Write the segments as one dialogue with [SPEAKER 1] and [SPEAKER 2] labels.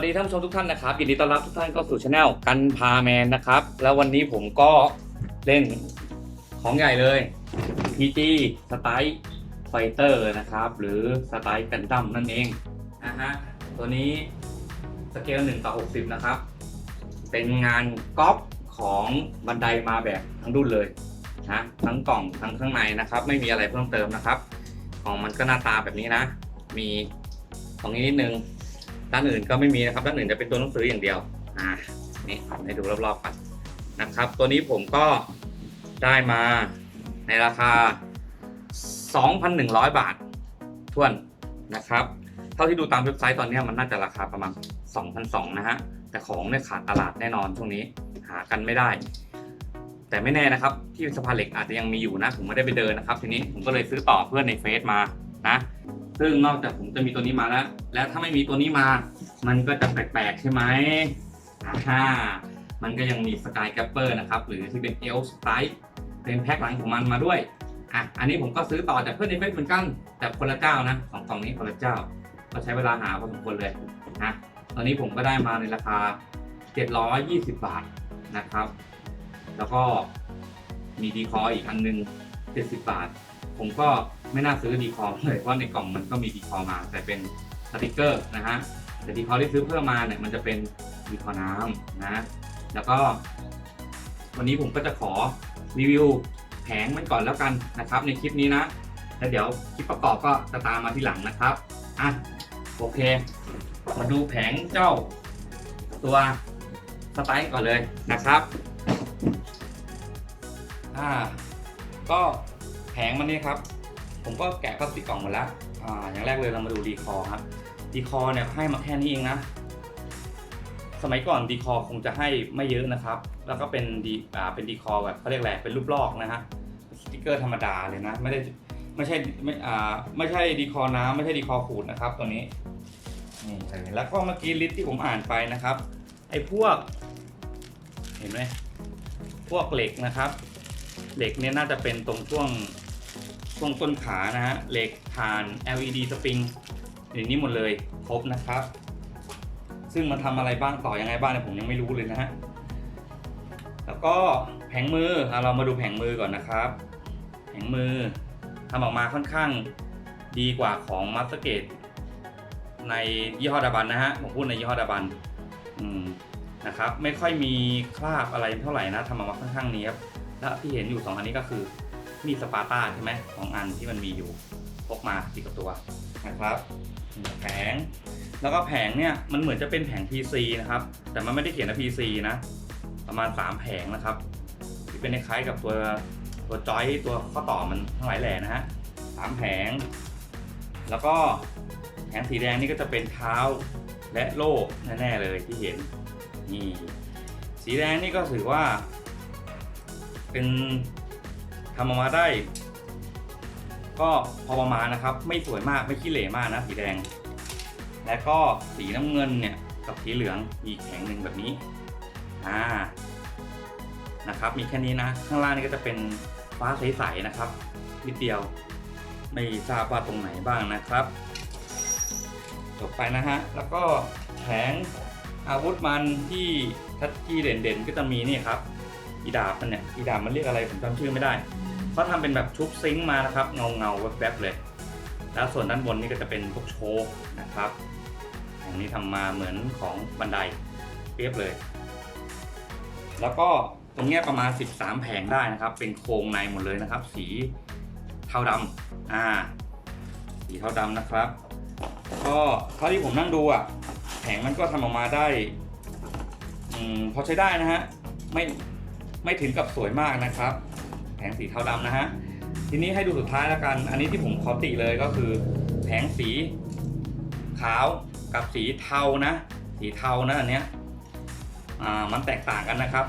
[SPEAKER 1] วัสดีท่านผู้ชมทุกท่านนะครับยินดีต้อนรับทุกท่านเข้าสู่ช anel กันพาแมนนะครับ แล้ววันนี้ผมก็เล่นของใหญ่เลย PG สไตล์ไฟเตอร์นะครับ หรือสไตล์กันดั้มนั่นเองนะฮะตัวนี้สเกล1ต่อ60 นะครับ เป็นงานก๊อปของบันไดมาแบบทั้งรุ่นเลยนะทั้งกล่องทั้งข้างในนะครับ ไม่มีอะไรเพิ่มเติมนะครับ ของมันก็หน้าตาแบบนี้นะ มีตรงนี้นิดนึง ด้านอื่นก็ไม่มีนะครับ ด้านอื่นจะเป็นตัวหนังสืออย่างเดียวอ่านี่ให้ดูรอบๆกันนะครับ ตัวนี้ผมก็ได้มาในราคา 2,100 บาททวนนะครับ เท่าที่ดูตามเว็บไซต์ตอนนี้มันน่าจะราคาประมาณ 2,200 นะฮะ แต่ของเนี่ยขาดตลาดแน่นอนช่วงนี้หากันไม่ได้ แต่ไม่แน่นะครับ ที่สะพานเหล็กอาจจะยังมีอยู่นะ ผมไม่ได้ไปเดินนะครับ ทีนี้ผมก็เลยซื้อต่อเพื่อนในเฟซมานะ ซึ่งนอกจากผมจะมีตัวนี้มาแล้ว แล้วถ้าไม่มีตัวนี้มา มันก็จะแปลกๆใช่ไหมอ่ามันก็ยังมีสกายแกปเปอร์นะครับ หรือที่เป็นเอลสไตล์เป็นแพ็คหลังของมันมาด้วย อะ อันนี้ผมก็ซื้อต่อจากเพื่อนในเฟซเหมือนกัน แต่คนละเจ้านะสองกล่องนี้คนละเจ้า ก็ใช้เวลาหาพอสมควรเลยนะตอนนี้ผมก็ได้มาในราคา 720 บาทนะครับ แล้วก็มีดีคออีกอันนึง 70 บาท ผมก็ไม่น่าซื้อดีคอเลยเพราะในกล่องมันก็มีดีคอมา แต่เป็นสติกเกอร์นะฮะแต่ดีคอที่ซื้อเพิ่มมาเนี่ยมันจะเป็นดีคอน้ำนะแล้วก็ วันนี้ผมก็จะขอรีวิวแผงมันก่อนแล้วกันนะครับ ในคลิปนี้นะแล้วเดี๋ยวคลิปประกอบก็จะตามมาทีหลังนะครับอะโอเค มาดูแผงเจ้าตัวสไตล์ก่อนเลยนะครับอ่า ก็แผงมันนี่ครับ ผมก็แกะพลาสติกกล่องหมดแล้วอ่าอย่างแรกเลยเรามาดูดีคอครับดีคอเนี่ยให้มาแค่นี้เองนะ สมัยก่อนดีคอคงจะให้ไม่เยอะนะครับ แล้วก็เป็นดีอ่าเป็นดีคอแบบเขาเรียกอะไรเป็นรูปลอกนะฮะสติกเกอร์ธรรมดาเลยนะ ไม่ได้ไม่ใช่ไม่อ่าไม่ใช่ดีคอน้ำไม่ใช่ดีคอขูดนะครับ ตัวนี้นี่แล้วก็เมื่อกี้ลิสต์ที่ผมอ่านไปนะครับ ไอ้พวก เห็นไหมพวกเหล็กนะครับ เหล็กเนี่ยน่าจะเป็นตรงช่วงช่วงต้นขานะฮะเหล็กฐาน LED สปริงอย่างนี้หมดเลยครบนะครับ ซึ่งมันทำอะไรบ้างต่อยังไงบ้างเนี่ยผมยังไม่รู้เลยนะฮะแล้วก็แผงมืออะเรามาดูแผงมือก่อนนะครับ แผงมือทำออกมาค่อนข้างดีกว่าของมาสเตอร์เกตในยี่ห้อดาบันนะฮะผมพูดในยี่ห้อดาบันนะครับ ไม่ค่อยมีคราบอะไรเท่าไหร่นะทำออกมาค่อนข้างเนี้ยบ และที่เห็นอยู่สองอันนี้ก็คือมีสปาร์ต้าใช่ไหมของอันที่มันมีอยู่พกมาติดกับตัวนะครับแผง แล้วก็แผงเนี่ยมันเหมือนจะเป็นแผง PC นะครับ แต่มันไม่ได้เขียนว่า PC นะ ประมาณ 3 แผงนะครับที่เป็นคล้ายกับตัวตัวจอยตัวข้อต่อมันทั้งหลายแหล่นะฮะสามแผง แล้วก็แผงสีแดงนี่ก็จะเป็นเท้าและโล่แน่ๆเลยที่เห็นนี่สีแดงนี่ก็ถือว่า เป็นทำออกมาได้ ก็พอประมาณนะครับ ไม่สวยมากไม่ขี้เหร่มากนะสีแดง และก็สีน้ำเงินเนี่ยกับสีเหลืองมีแข็งหนึ่งแบบนี้อ่านะครับ มีแค่นี้นะ ข้างล่างนี่ก็จะเป็นฟ้าใสๆนะครับนิดเดียวไม่ทราบว่าตรงไหนบ้างนะครับจบไปนะฮะ แล้วก็แผงอาวุธมันที่ทัดที่เด่นๆ ก็จะมีนี่ครับ อีดาบมันเนี่ยอีดาบมันเรียกอะไรผมจำชื่อไม่ได้เขาทำเป็นแบบชุบซิงค์มานะครับ เงาเงาแวบๆเลย แล้วส่วนด้านบนนี่ก็จะเป็นพวกโชคนะครับอย่างนี้ทำมาเหมือนของบันไดเปรียบเลย แล้วก็ตรงเนี้ยประมาณ 13 แผงได้นะครับ เป็นโครงในหมดเลยนะครับ สีเทาดำอ่า สีเทาดำนะครับ ก็เท่าที่ผมนั่งดูอะ แผงมันก็ทำออกมาได้ อืมพอใช้ได้นะฮะ ไม่ ไม่ถึงกับสวยมากนะครับ แผงสีเทาดำนะฮะ ทีนี้ให้ดูสุดท้ายแล้วกัน อันนี้ที่ผมขอติเลยก็คือ แผงสีขาวกับสีเทานะ สีเทานะอันเนี้ยอ่ามันแตกต่างกันนะครับ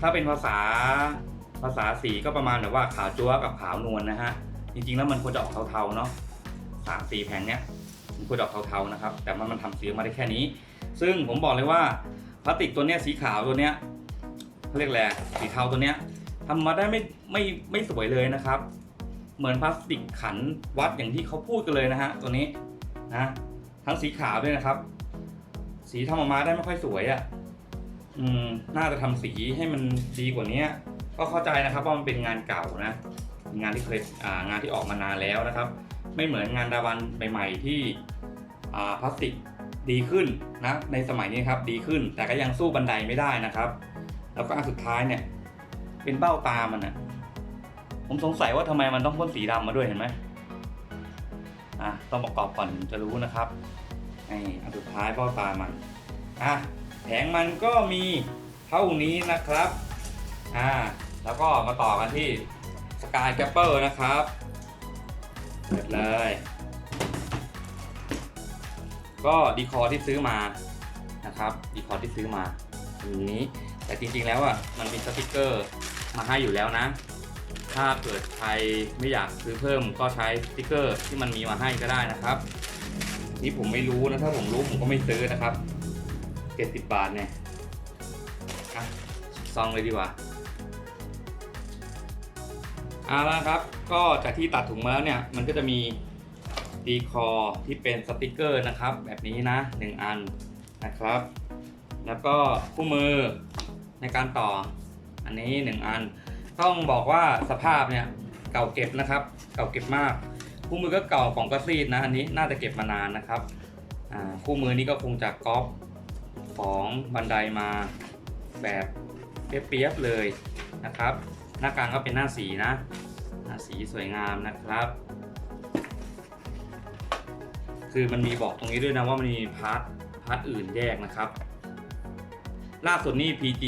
[SPEAKER 1] ถ้าเป็นภาษาภาษาสีก็ประมาณแบบว่าขาวจั๊วกับขาวนวลนะฮะ จริงๆแล้วมันควรจะออกเทาๆเนาะสามสีแผงเนี้ยมันควรจะออกเทาๆนะครับ แต่มันมันทำสีออกมาได้แค่นี้ ซึ่งผมบอกเลยว่าพลาสติกตัวเนี้ยสีขาวตัวเนี้ย เขาเรียกอะไรสีเทาตัวเนี้ยทำมาได้ไม่ไม่ไม่สวยเลยนะครับ เหมือนพลาสติกขันวัดอย่างที่เขาพูดกันเลยนะฮะตัวนี้นะทั้งสีขาวด้วยนะครับ สีทำออกมาได้ไม่ค่อยสวยอะ่ะอืมน่าจะทำสีให้มันดีกว่านี้ก็เข้าใจนะครับว่ามันเป็นงานเก่านะงานที่เคยอ่างานที่ออกมานานแล้วนะครับ ไม่เหมือนงานดาวันใหม่ๆที่อ่าพลาสติกดีขึ้นนะในสมัยนี้ครับดีขึ้นแต่ก็ยังสู้บันไดไม่ได้นะครับ แล้วก็อันสุดท้ายเนี่ย เป็นเบ้าตามันอะผมสงสัยว่าทำไมมันต้องพ่นสีดำมาด้วยเห็นไหมอะต้องประกอบก่อนจะรู้นะครับไอ้อันสุดท้ายเบ้าตามันอะแผงมันก็มีเท่านี้นะครับอ่าแล้วก็มาต่อกันที่สกายแกปเปอร์นะครับเสร็จเลย ก็ดีคอที่ซื้อมานะครับ ดีคอที่ซื้อมาอย่างนี้ แต่จริงๆแล้วอะมันมีสติกเกอร์มาให้อยู่แล้วนะ ถ้าเกิดใครไม่อยากซื้อเพิ่มก็ใช้สติกเกอร์ที่มันมีมาให้ก็ได้นะครับ นี่ผมไม่รู้นะถ้าผมรู้ผมก็ไม่ซื้อนะครับ70บาทเนี่ยซองเลยดีกว่าเอาละครับ ก็จากที่ตัดถุงมาแล้วเนี่ย มันก็จะมีดีคอที่เป็นสติกเกอร์นะครับ แบบนี้นะ 1 อันนะครับ แล้วก็คู่มือ ในการต่ออันนี้ 1 อัน ต้องบอกว่าสภาพเนี่ยเก่าเก็บนะครับ เก่าเก็บมาก คู่มือก็เก่ากล่องก็ซีดนะอันนี้น่าจะเก็บมานานนะครับคู่มือนี้ก็คงจากก๊อปของบันไดมาแบบเปียบๆเลยนะครับ หน้ากลางก็เป็นหน้าสีนะหน้าสีสวยงามนะครับ คือมันมีบอกตรงนี้ด้วยนะว่ามันมีพาร์ทพาร์ทอื่นแยกนะครับ ล่าสุดนี่ PG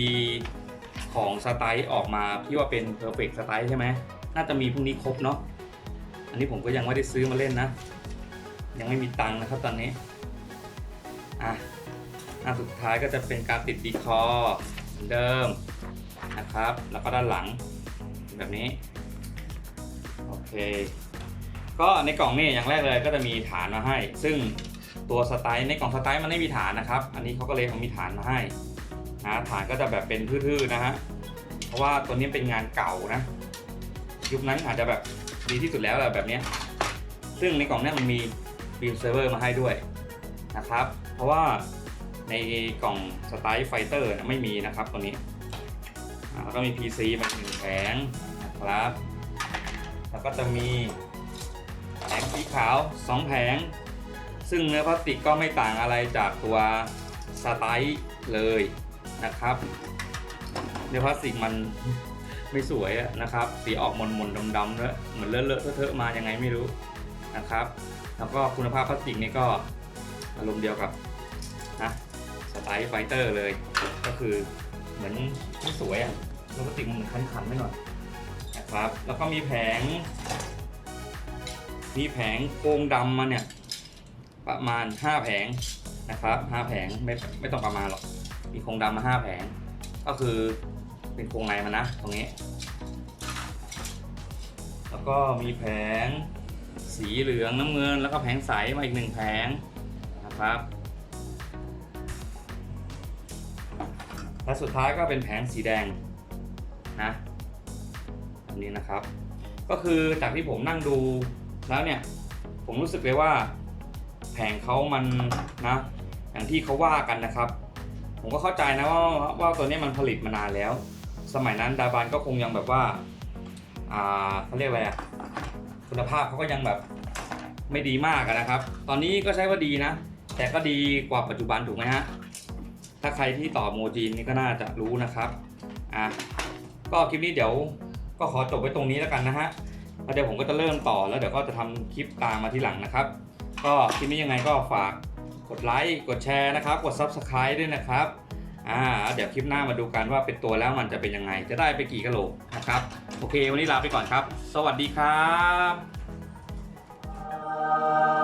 [SPEAKER 1] ของสไตล์ออกมาที่ว่าเป็น Perfect สไตล์ใช่ไหมน่าจะมีพรุ่งนี้ครบเนาะอันนี้ผมก็ยังไม่ได้ซื้อมาเล่นนะ ยังไม่มีตังค์นะครับตอนนี้อะอันสุดท้ายก็จะเป็นการติดดีคอเหมือนเดิมนะครับ แล้วก็ด้านหลังแบบนี้โอเคก็ในกล่องนี่อย่างแรกเลยก็จะมีฐานมาให้ ซึ่งตัวสไตล์ในกล่องสไตล์มันไม่มีฐานนะครับ อันนี้เขาก็เลยเอามีฐานมาให้ นะฐานก็จะแบบเป็นทื่อๆนะฮะเพราะว่าตัวนี้เป็นงานเก่านะ ยุคนั้นอาจจะแบบดีที่สุดแล้วแหละแบบนี้ ซึ่งในกล่องนี้มันมีบีมเซิร์ฟเวอร์มาให้ด้วยนะครับ เพราะว่าในกล่องสไตล์ไฟเตอร์ไม่มีนะครับตัวนี้แล้วก็มี PC มาหนึ่งแผงนะครับ แล้วก็จะมีแผงสีขาว 2 แผง ซึ่งเนื้อพลาสติกก็ไม่ต่างอะไรจากตัวสไตล์เลย นะครับเนื้อพลาสติกมันไม่สวยนะครับ สีออกมนมนๆดำๆด้วเหมือนเลอะๆเทอะๆมายังไงไม่รู้นะครับ แล้วก็คุณภาพพลาสติกนี่ก็อารมณ์เดียวกับนะสไตล์ไฟเตอร์เลย ก็คือเหมือนไม่สวยอะแล้วพลาสติกมันเหมือนคันๆไม่หน่อยนะครับ แล้วก็มีแผง มีแผงโครงดำมาเนี่ยประมาณ 5 แผงนะครับ 5 แผงไม่ไม่ต้องประมาณหรอก มีโครงดำมา5แผง ก็คือเป็นโครงในมันนะตรงนี้ แล้วก็มีแผงสีเหลืองน้ำเงิน แล้วก็แผงใสมาอีกหนึ่งแผงนะครับ และสุดท้ายก็เป็นแผงสีแดงนะแบบนี้นะครับ ก็คือจากที่ผมนั่งดูแล้วเนี่ย ผมรู้สึกเลยว่าแผงเขามันนะอย่างที่เขาว่ากันนะครับ ผมก็เข้าใจนะว่าว่าตัวนี้มันผลิตมานานแล้ว สมัยนั้นดาบานก็คงยังแบบว่าอ่าเขาเรียกอะไรอะคุณภาพเขาก็ยังแบบไม่ดีมากนะครับ ตอนนี้ก็ใช้ว่าดีนะ แต่ก็ดีกว่าปัจจุบันถูกไหมฮะ ถ้าใครที่ต่อโมจีนนี่ก็น่าจะรู้นะครับ อะ ก็คลิปนี้เดี๋ยวก็ขอจบไว้ตรงนี้แล้วกันนะฮะแล้วเดี๋ยวผมก็จะเริ่มต่อแล้วเดี๋ยวก็จะทำคลิปตามมาทีหลังนะครับ ก็คลิปนี้ยังไงก็ฝาก ดไลค์กดแชร์นะครับ กด Subscribe ด้วยนะครับอ่าเดี๋ยวคลิปหน้ามาดูกันว่าเป็นตัวแล้วมันจะเป็นยังไง จะได้ไปกี่กะโหลกนะครับ โอเค วันนี้ลาไปก่อนครับ สวัสดีครับ